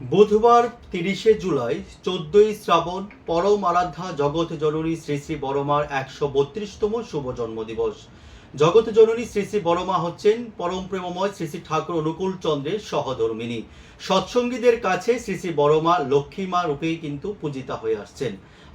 বুধবার তিরিশে জুলাই চোদ্দই শ্রাবণ পরম আরাধ্যা জগৎ জননী শ্রী শ্রী বরমার একশো বত্রিশতম শুভ জন্মদিবস। জগৎ জননী শ্রী শ্রী বড়মা হচ্ছেন পরম প্রেমময় শ্রী শ্রী ঠাকুর অনুকূল চন্দ্রের সহধর্মিনী সৎসঙ্গীদের কাছে শ্রী শ্রী বড়মা লক্ষ্মী মা রূপেই কিন্তু পূজিতা হয়ে আসছেন।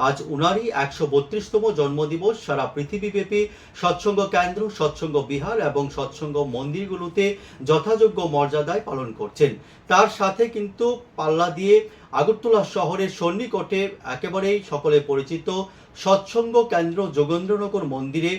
আজ উনারই একশো বত্রিশতম জন্মদিবস। সারা পৃথিবীব্যাপী সৎসঙ্গ কেন্দ্র, সৎসঙ্গ বিহার এবং সৎসঙ্গ মন্দিরগুলোতে যথাযোগ্য মর্যাদায় পালন করছেন। তার সাথে কিন্তু পাল্লা দিয়ে আগরতলা শহরের সন্নিকটে একেবারেই সকলে পরিচিত সৎসঙ্গ কেন্দ্র যোগেন্দ্রনগর মন্দিরে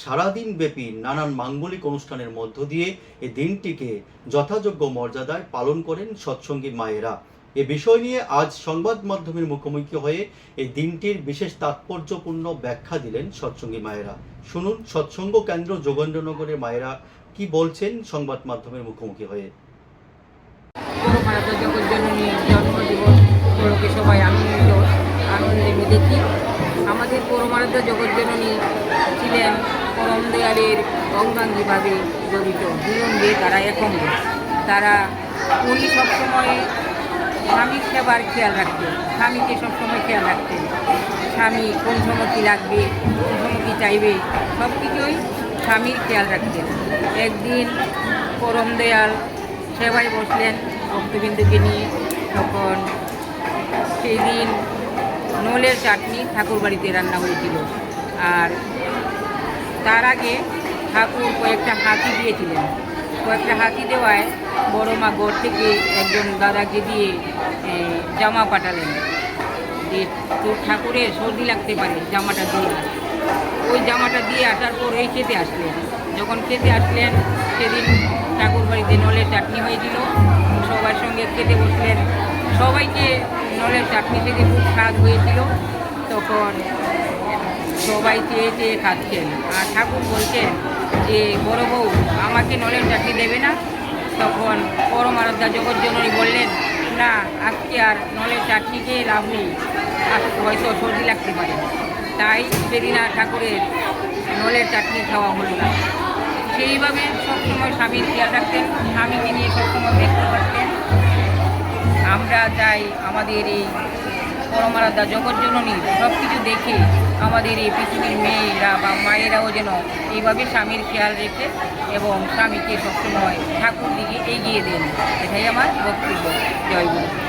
সারাদিন ব্যাপী নানান মাঙ্গলিক অনুষ্ঠানের মধ্য দিয়ে এই দিনটিকে যথাযোগ্য মর্যাদায় পালন করেন সৎসঙ্গী মায়েরা। এ বিষয় নিয়ে আজ সংবাদ মাধ্যমের মুখোমুখি হয়ে এই দিনটির বিশেষ তাৎপর্যপূর্ণ ব্যাখ্যা দিলেন সৎসঙ্গী মায়েরা। শুনুন সৎসঙ্গ কেন্দ্র যোগেন্দ্রনগরের মায়েরা কি বলছেন সংবাদ মাধ্যমের মুখোমুখি হয়ে। আনন্দিত, আনন্দে আমাদের পরমারাধ্য জগৎজননী ছিলেন পরম দেয়ালের অঙ্গাঙ্গিভাবে জড়িত। দুজনকে তারা একঙ্গ। তারা উনি সবসময় স্বামীর সেবার খেয়াল রাখতেন। স্বামীকে সবসময় খেয়াল রাখতেন। স্বামী কোন সময় কী লাগবে, কোন সময় কী চাইবে সব কিছুই স্বামীর খেয়াল রাখতেন। একদিন পরম দেয়াল সেবায় বসলেন ভক্তবিন্দুকে নিয়ে। তখন সেই দিন নলের চাটনি ঠাকুর বাড়িতে রান্না হয়েছিল। আর তার আগে ঠাকুর কয়েকটা হাতি দিয়েছিলেন। কয়েকটা হাতি দেওয়ায় বড় মা গড় থেকে একজন দাদাকে দিয়ে জামা পাঠালেন। যে তোর ঠাকুরের সর্দি লাগতে পারে জামাটা দিয়ে। ওই জামাটা দিয়ে আসার পর এই খেতে আসলেন। যখন খেতে আসলেন, সেদিন ঠাকুর বাড়িতে নলের চাটনি হয়েছিল। সবার সঙ্গে খেতে বসলেন। সবাইকে নলের চাটনি থেকে খুব স্বাদ হয়েছিল। তখন সবাই চেয়ে চেয়ে খাচ্ছেন আর ঠাকুর বলছেন যে, বড় বউ, আমাকে নলের চাটনি দেবে না? তখন পরমারাধ্যা জগৎজননী বললেন, না, আজকে আর নলের চাটনি খেয়ে লাভ নেই। হয়তো সর্দি লাগতে পারে। তাই সেদিন আর ঠাকুরের নলের চাটনি খাওয়া হলো না। সেইভাবে সবসময় স্বামীর খেয়াল রাখতেন, স্বামীকে নিয়ে সবসময় ব্যস্ত থাকতেন। আমরা চাই আমাদের এই পরমারাধ্যা জগৎজননী সব কিছু দেখে আমাদের এই পৃথিবীর মেয়েরা বা মায়েরাও যেন এইভাবে স্বামীর খেয়াল রেখে এবং স্বামীকে সবসময় ঠাকুর দিকে এগিয়ে দেন। এটাই আমার বক্তব্য। জয় গুরু।